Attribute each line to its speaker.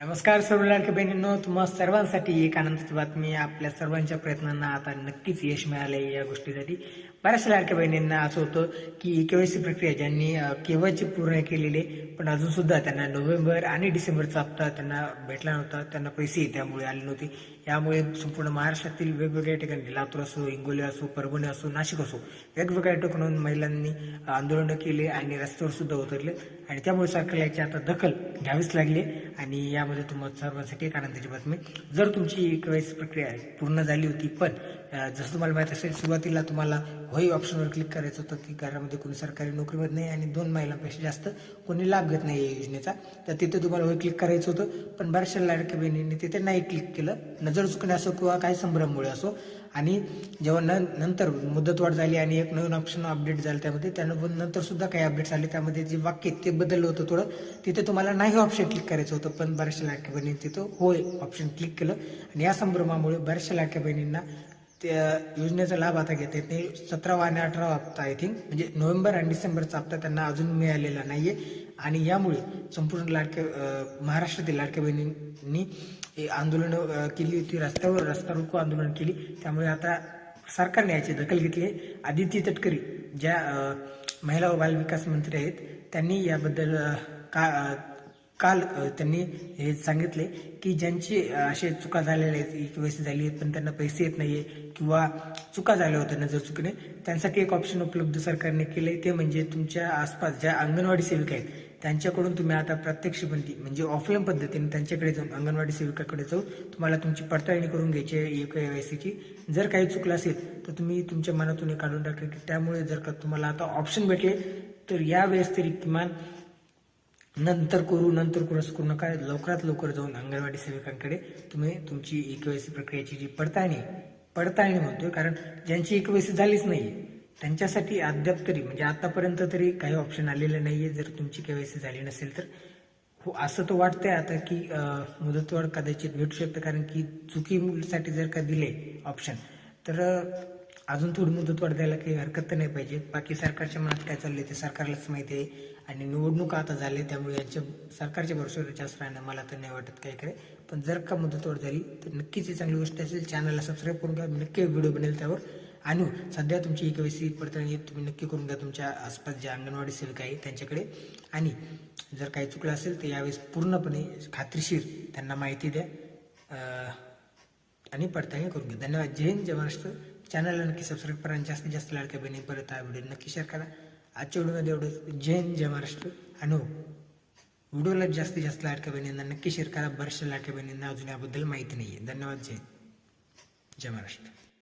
Speaker 1: नमस्कार सर्व लाडके बहिणींनो तुम्हा सर्वांसाठी एक आनंदाची बातमी. आपल्या सर्वांच्या प्रयत्नांना आता नक्कीच यश मिळाले या गोष्टीसाठी. बऱ्याचशा लाडक्या बहिणींना असं होतं की केवायसी प्रक्रिया ज्यांनी केवायची पूर्ण केलेली आहे, पण अजून सुद्धा त्यांना नोव्हेंबर आणि डिसेंबरचा हप्ता त्यांना भेटला नव्हता. त्यांना पैसे त्यामुळे आले नव्हते. यामुळे संपूर्ण महाराष्ट्रातील वेगवेगळ्या ठिकाणी लातूर असो हिंगोली असो परभणी असो नाशिक असो वेगवेगळ्या ठिकाणून महिलांनी आंदोलनं केले आणि रस्त्यावर सुद्धा उतरले. आणि त्यामुळे सरकारला याची आता दखल घ्यावीच लागली आणि या यामध्ये तुम्हाला सर्वांसाठी एक आनंदाची बातमी. जर तुमची केवायसी प्रक्रिया पूर्ण झाली होती पण जसं तुम्हाला माहीत असेल सुरुवातीला तुम्हाला होई ऑप्शनवर क्लिक करायचं होतं की घरामध्ये कोणी सरकारी नोकरीमध्ये नाही आणि दोन महिलांपेक्षा जास्त कोणी लाभ घेत नाही या योजनेचा. तर तिथे तुम्हाला होय क्लिक करायचं होतं पण बऱ्याचशा लाडक्या बहिणींनी तिथे नाही क्लिक केलं. नजर चुकणे असो किंवा काही संभ्रममुळे असो. आणि जेव्हा न नंतर मुदतवाढ झाली आणि एक नवीन ऑप्शन अपडेट झालं त्यामध्ये त्यानं नंतर सुद्धा काही अपडेट्स आले. त्यामध्ये जे वाक्य ते बदललं होतं थोडं. तिथे तुम्हाला नाही हो ऑप्शन क्लिक करायचं होतं पण बऱ्याचशा लाडक्या बहिणींनी तिथं होय ऑप्शन क्लिक केलं. आणि या संभ्रमामुळे बऱ्याचशा लाडक्या बहिणींना त्या योजनेचा लाभ आता घेता येत नाही. सतरावा आणि अठरावा हप्ता आय थिंक म्हणजे नोव्हेंबर आणि डिसेंबरचा हप्ता त्यांना अजून मिळालेला नाहीये. आणि यामुळे संपूर्ण लाडक्या महाराष्ट्रातील लाडक्या बहिणींनी हे आंदोलनं केली होती. रस्त्यावर रस्ता रोको आंदोलन केली. त्यामुळे आता सरकारने याची दखल घेतली आहे. आदिती तटकरी ज्या महिला व बालविकास मंत्री आहेत त्यांनी याबद्दल का काल त्यांनी हे सांगितले की ज्यांची असे चुका झालेल्या आहेत केवायसी झाली आहेत पण त्यांना पैसे येत नाही आहे किंवा चुका झाल्या होत्या नजर चुकीने त्यांसाठी एक ऑप्शन उपलब्ध सरकारने केले ते म्हणजे तुमच्या आसपास ज्या अंगणवाडी सेविका आहेत त्यांच्याकडून तुम्ही आता प्रत्यक्ष बंदी म्हणजे ऑफलाईन पद्धतीने त्यांच्याकडे जाऊन अंगणवाडी सेविकाकडे जाऊन तुम्हाला तुमची पडताळणी करून घ्यायची आहे केवायसीची जर काही चुकलं असेल तर तुम्ही तुमच्या मनातून हे काढून टाकले की त्यामुळे जर का तुम्हाला आता ऑप्शन भेटले तर यावेळेस तरी किमान नंतर करू नंतर करू असं करू नका. लवकरात लवकर जाऊन अंगणवाडी सेविकांकडे तुम्ही तुमची केवायसी प्रक्रियेची जी पडताळणी आहे, पडताळणी म्हणतोय कारण ज्यांची केवायसी झालीच नाही त्यांच्यासाठी अद्याप तरी म्हणजे आतापर्यंत तरी काही ऑप्शन आलेलं नाही आहे जर तुमची केवायसी झाली नसेल तर हो असं तर वाटतंय आता की मुदतवाढ कदाचित भेटू शकते कारण की चुकीसाठी जर का दिले ऑप्शन तर अजून थोडी मुदतवाढ द्यायला काही हरकत तर नाही पाहिजे. बाकी सरकारच्या मनात काय चाललंय ते सरकारलाच माहिती आहे. आणि निवडणूक आता झाले त्यामुळे यांच्या सरकारच्या भरोश्यावर जास्त राहणं मला तर नाही वाटत काय करे पण जर का मुदतवाढ झाली तर नक्कीच ही चांगली गोष्ट असेल. चॅनलला सबस्क्राईब करून घ्या. नक्की व्हिडिओ बनेल त्यावर. आणि सध्या तुमची ई केवायसी पडताळणी तुम्ही नक्की करून घ्या तुमच्या आसपास ज्या अंगणवाडी सेविका आहे त्यांच्याकडे. आणि जर काही चुकलं असेल तर यावेळेस पूर्णपणे खात्रीशीर त्यांना माहिती द्या. आणि पडताळणी करून घ्या. धन्यवाद. जय हिंद जय महाराष्ट्र. चॅनलला नक्की सबस्क्राईब करा आणि जास्तीत जास्त लाडक्या बहिणी परत हा व्हिडिओ नक्की शेअर करा. आजच्या व्हिडिओमध्ये एवढंच. जय हिंद जय महाराष्ट्र. आणि हो, व्हिडिओला जास्तीत जास्त लाडक्या बहिणींना नक्की शेअर करा. बऱ्याचशा लाडक्या बहिणींना अजून याबद्दल माहिती नाही आहे धन्यवाद जय जय महाराष्ट्र.